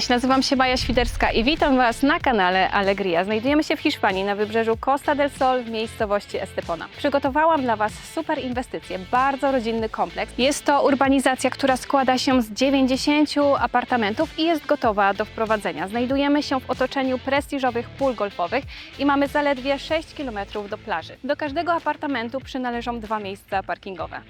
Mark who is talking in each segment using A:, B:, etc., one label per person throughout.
A: Cześć, nazywam się Maja Świderska i witam Was na kanale Alegria. Znajdujemy się w Hiszpanii na wybrzeżu Costa del Sol w miejscowości Estepona. Przygotowałam dla Was super inwestycję, bardzo rodzinny kompleks. Jest to urbanizacja, która składa się z 90 apartamentów i jest gotowa do wprowadzenia. Znajdujemy się w otoczeniu prestiżowych pól golfowych i mamy zaledwie 6 km do plaży. Do każdego apartamentu przynależą dwa miejsca parkingowe.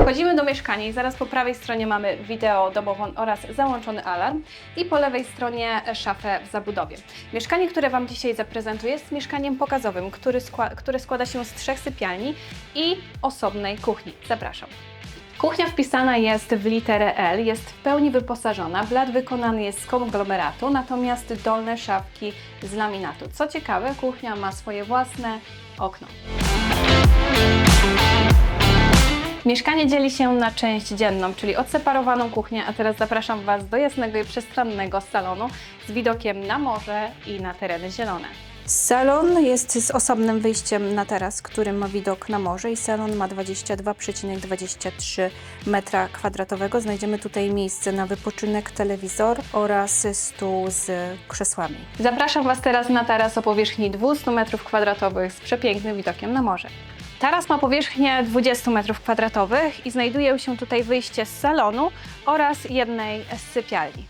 A: Wchodzimy do mieszkania i zaraz po prawej stronie mamy wideo domową oraz załączony alarm i po lewej stronie szafę w zabudowie. Mieszkanie, które Wam dzisiaj zaprezentuję jest mieszkaniem pokazowym, który skła- które składa się z trzech sypialni i osobnej kuchni. Zapraszam. Kuchnia wpisana jest w literę L, jest w pełni wyposażona. Blat wykonany jest z konglomeratu, natomiast dolne szafki z laminatu. Co ciekawe, kuchnia ma swoje własne okno. Mieszkanie dzieli się na część dzienną, czyli odseparowaną kuchnię, a teraz zapraszam Was do jasnego i przestronnego salonu z widokiem na morze i na tereny zielone.
B: Salon jest z osobnym wyjściem na taras, który ma widok na morze i salon ma 22,23 metra kwadratowego. Znajdziemy tutaj miejsce na wypoczynek, telewizor oraz stół z krzesłami.
A: Zapraszam Was teraz na taras o powierzchni 200 m2 z przepięknym widokiem na morze. Taras ma powierzchnię 20 m2 i znajduje się tutaj wyjście z salonu oraz jednej z sypialni.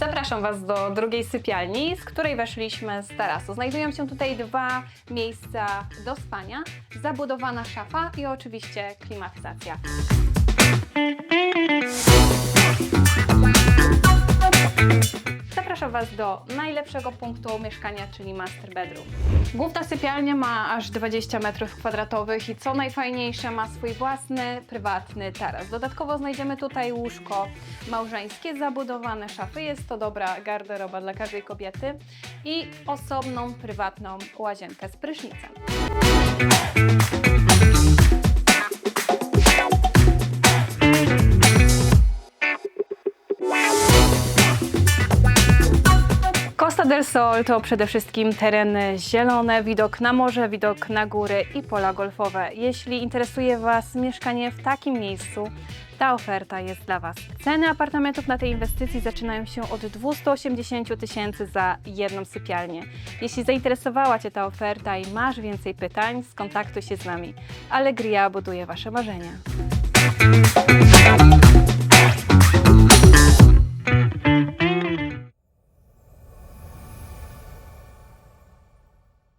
A: Zapraszam Was do drugiej sypialni, z której weszliśmy z tarasu. Znajdują się tutaj dwa miejsca do spania, zabudowana szafa i oczywiście klimatyzacja. Was do najlepszego punktu mieszkania, czyli master bedroom. Główna sypialnia ma aż 20 m2 i co najfajniejsze ma swój własny, prywatny taras. Dodatkowo znajdziemy tutaj łóżko małżeńskie, zabudowane szafy. Jest to dobra garderoba dla każdej kobiety i osobną, prywatną łazienkę z prysznicem. Costa del Sol to przede wszystkim tereny zielone, widok na morze, widok na góry i pola golfowe. Jeśli interesuje Was mieszkanie w takim miejscu, ta oferta jest dla Was. Ceny apartamentów na tej inwestycji zaczynają się od 280 tysięcy za jedną sypialnię. Jeśli zainteresowała Cię ta oferta i masz więcej pytań, skontaktuj się z nami. Allegria buduje Wasze marzenia.